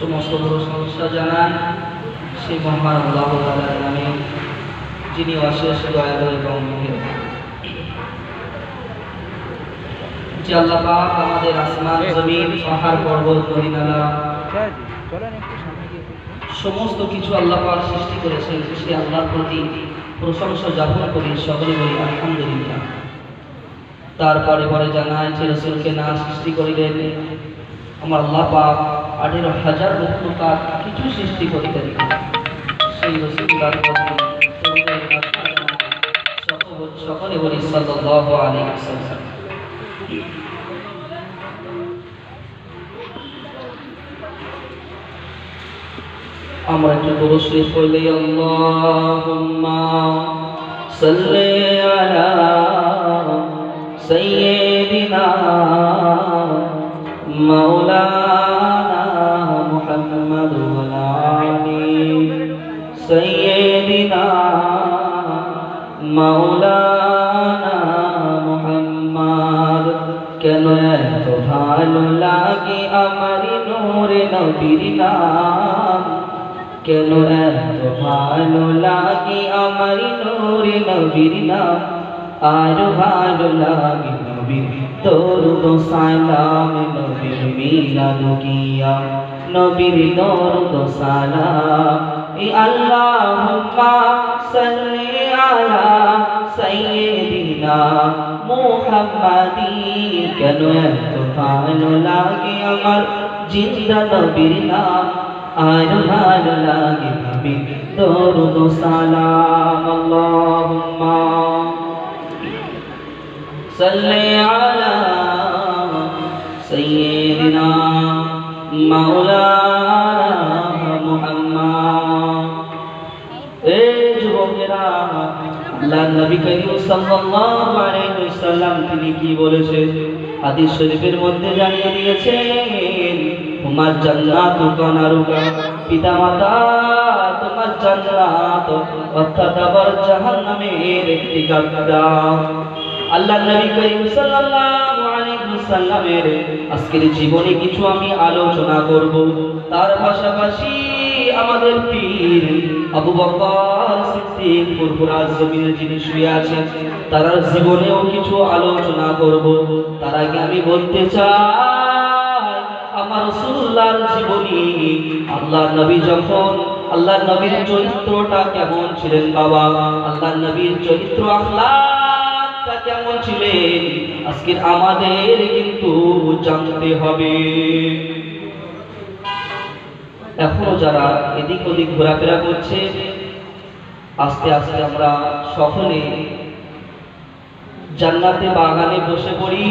সমস্ত প্রশংসা জানান, সেই মহান আল্লাহ নামে যিনি অশেষ দয়ালু এবং সমস্ত কিছু আল্লাহ সৃষ্টি করেছেন সেই আল্লাহর প্রতি প্রশংসা জ্ঞাপন করি, সকলে বলি আলহামদুলিল্লাহ। তারপরে পরে জানায় যে রসুলকে না সৃষ্টি করিলেন আমার আল্লাহ পাক আঠেরো হাজার মখলুকাত কিছু সৃষ্টি করিলেন সেই মাথা সকল- বলি আলাইহি ওয়াসাল্লাম। আমরা একটু পুরো শরীফ পড়লে, আল্লাহুম্মা সাল্লি আলা সাইয়্যিদিনা মুহাম্মদ ওয়া আলি সাইয়্যিদিনা মাওলানা মুহাম্মদ কেন এত ভালো লাগে আমার নূরে নবীর নাম? কেন এত ভালো লাগে আমার নূরে নবীর নাম? আর ভালো লাগে নবীর দরুদ সালাম নবীর মিলাদ কিয়া। নবীর দরুদ সালাম, ই আল্লাহুম্মা সাল্লি আলা সাইয়্যিদিনা মুহাম্মাদি কেন এত ভালো লাগে আমার জিন্দা নবীর নাম? আর ভালো লাগে নবীর দরুদ সালাম, আল্লাহুম্মা। সাইয়্যিদিনা মাওলানা মুহাম্মদ এ যুবকেরা, আল্লাহ নবী করিম সাল্লাল্লাহু আলাইহি ওয়াসাল্লাম তিনি কি বলেছেন? হাদিস শরীফের মধ্যে জানিয়ে দিয়েছেন তোমার জান্নাত কানারুকা পিতা মাতা তোমার জান্নাত অর্থাৎ আবার জাহান্নামের একটি আল্লাহ নবী করিম সাল্লাল্লাহু আলাইহি ওয়াসাল্লামের আজকের জীবনে কিছু আমি আলোচনা করব। তার পাশাপাশি আমাদের পীর আবু বকর সিদ্দিক ফুরফুরাজ জমিনের যিনি শুয়ে আছেন, তার জীবনেও কিছু আলোচনা করব। তার আগে আমি বলতে চাই, আমার রাসূলুল্লাহর জীবনী আল্লাহ নবী যখন আল্লাহ নবীর চরিত্রটা কেমন ছিলেন বাবা? আল্লাহ নবীর চরিত্র আখলাকটা কেমন ছিলেন? আজকে আমাদের কিন্তু জানতে হবে। এখনও যারা এদিক ওদিক ঘোরাফেরা করছে, আস্তে আস্তে আমরা সকলে জান্নাতে বাগানে বসে পড়ি।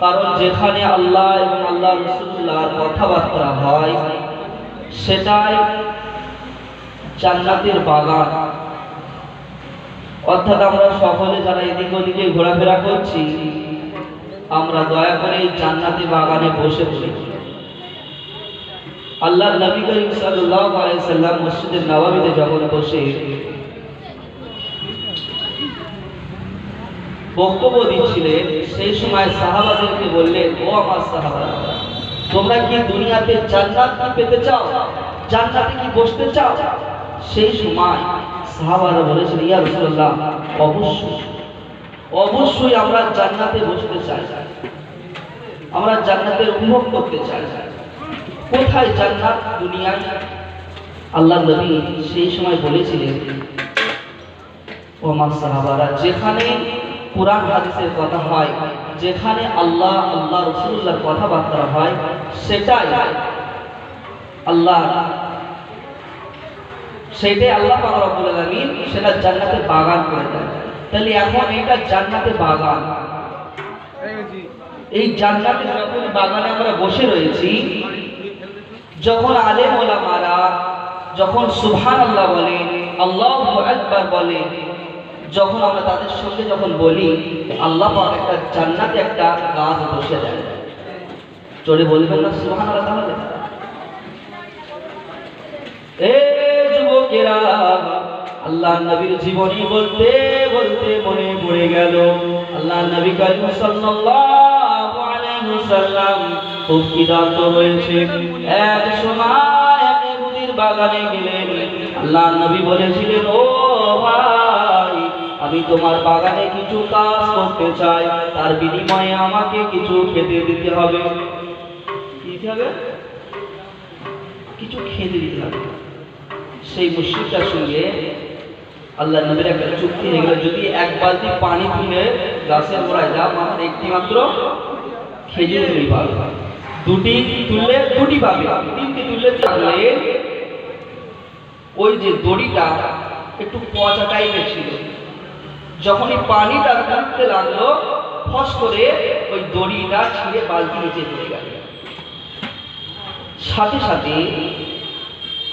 কারণ যেখানে আল্লাহ এবং আল্লাহ রসুল্লাহর কথাবার্তা হয়, সেটাই জান্নাতের বাগান। অর্থাৎ আমরা সকলে যারা এদিক ওদিকে ঘোরাফেরা করছি, আমরা দয়া করে এই জান্নাতি বাগানে বসে পড়ি। আল্লাহ নবী করিম সাল্লাম মসজিদের নববীতে যখন বসে, বক্তব্য দিচ্ছিলেন, সেই সময় সাহাবাদেরকে বললেন, ও আমার সাহাবারা তোমরা কি দুনিয়াতে জান্নাত কি পেতে চাও? জান্নাতে কি বসতে চাও? সেই সময় সাহাবারা বলেছেন, ইয়া রাসূলুল্লাহ, অবশ্যই অবশ্যই আমরা জান্নাতে বসতে চাই। আমরা জান্নাতের উপভোগ করতে চাই। কোথায় জান্নাত? দুনিয়ায়। আল্লাহ নবী সেই সময় বলেছিলেন, ও আমার সাহাবারা, যেখানে কোরআন, হাদিসের কথা হয়, যেখানে আল্লাহ আল্লাহ রসুল্লাহর কথাবার্তা হয়, সেটাই আল্লাহ সেটাই আল্লাহ আলামিন সেটা জান্নাতের বাগান করে দেয় তাহলে এখন এটা জান্নাতের বাগান। এই জান্নাতের যখন বাগানে আমরা বসে রয়েছি, যখন আলেম ওলামারা যখন সুবহান আল্লাহ বলে, আল্লাহ একবার বলে, যখন আমরা তাদের সঙ্গে যখন বলি, আল্লাহ একটা জান্নাতে একটা গাছ বসে দেয় চলে বলবেন না সুবহান আল্লাহ তাহলে? এ আল্লাহ নবীর জীবনী বলতে বলতে মনে পড়ে গেল। আল্লাহ নবী করিম সাল্লাল্লাহু আলাইহি হয়েছে এক সময় এক ইহুদির বাগানে গেলেন। আল্লাহ নবী বলেছিলেন, ও ভাই, আমি তোমার বাগানে কিছু কাজ করতে চাই। তার বিনিময়ে আমাকে কিছু খেতে দিতে হবে। কি হবে? কিছু খেতে দিতে হবে। সেই মুশরিকটার সঙ্গে আল্লাহ নবীর একটা চুক্তি হয়ে গেল। যদি এক বালতি পানি তুলে গাছের গোড়ায় যা আমার একটি মাত্র খেজুর তুমি পাবে। দুটি তুললে দুটি পাবে। তিনটি তুললে তাহলে ওই যে দড়িটা একটু পচা টাইপের ছিল। যখনই পানিটা তুলতে লাগল, ফস করে ওই দড়িটা ছিঁড়ে বালতি নিচে পড়ে গেল। সাথে সাথে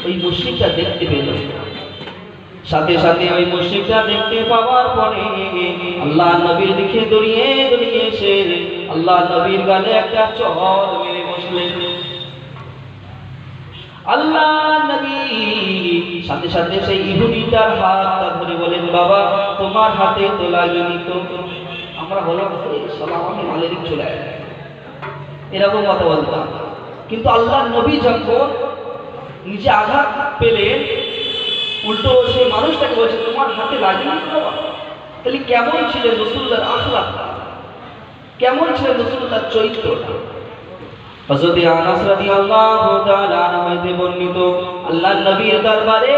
ওই মুশরিকটা দেখতে পেল। সাথে সাথে ওই মুশরিকটা দেখতে পাওয়ার পরে আল্লাহ নবীর দিকে দড়িয়ে দড়িয়ে এসে আল্লাহ নবীর গালে একটা চর মেরে বসলেন। আল্লাহ নবী, সাথে সাথে সেই ইহুদিটার ধরে বলেন, বাবা, তোমার হাতে তো লাগেনি তো আমরা বললাম সালাম আমি চলে এরকম কথা বলতাম। কিন্তু আল্লাহ নবী যখন নিজে আঘাত পেলেন উল্টো সেই মানুষটাকে বলছে, তোমার হাতে লাগেনি বাবা। তাহলে কেমন ছিলেন রসুল্লার আখলা কেমন ছিলেন রসুল্লার চরিত্র? হযরত আনাস রাদিয়াল্লাহু তাআলা আনহু বর্ণিত, আল্লাহর নবীর দরবারে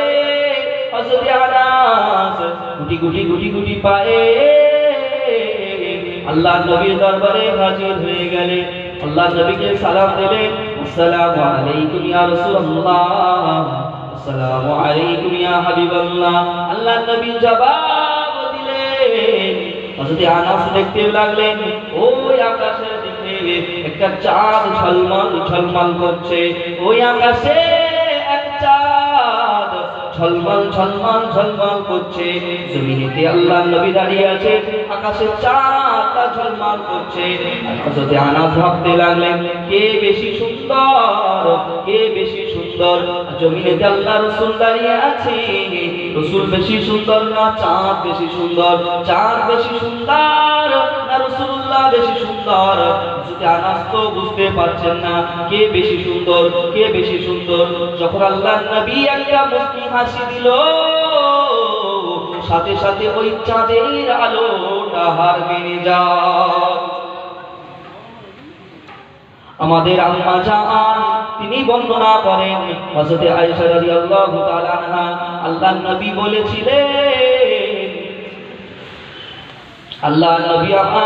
হযরত আনাস গুটি গুটি গুটি গুটি পায়ে আল্লাহর নবীর দরবারে হাজির হয়ে গেলেন আল্লাহর নবীকে সালাম দিলেন আসসালামু আলাইকুম ইয়া রাসূলুল্লাহ আসসালামু আলাইকুম ইয়া হাবিবাল্লাহ আল্লাহর নবী জবাব দিলেন হযরত আনাস দেখতে লাগলেন ওই আকাশের দিকে একটা চাঁদ ঝলমল ঝলমল করছে। ওই আকাশে এক ঝলমল ঝলমল ঝলমল করছে। জমিনেতে আল্লাহ নবী দাঁড়িয়ে আছে। আকাশে চাঁদটা ঝলমল করছে। হযরত আনাস ভাবতে লাগলেন, কে বেশি সুন্দর, কে বেশি সুন্দর? জমিনেতে আল্লাহ রসুল দাঁড়িয়ে আছে। রসুল বেশি সুন্দর না চাঁদ বেশি সুন্দর? চাঁদ বেশি সুন্দর না রসুল্লাহ বেশি সুন্দর। যদি বুঝতে পারছেন না, কে বেশি সুন্দর, কে বেশি সুন্দর। যখন আল্লাহ নবী একটা মুস্কি হাসি দিল, সাথে সাথে ওই চাঁদের আলোটা হার মেনে যায়। আমাদের আম্মা জান তিনি বর্ণনা করেন। হযরত আয়েশা রাদিয়াল্লাহু তাআলা আনহা আল্লাহর নবী বলেছিলেন আল্লাহ নবী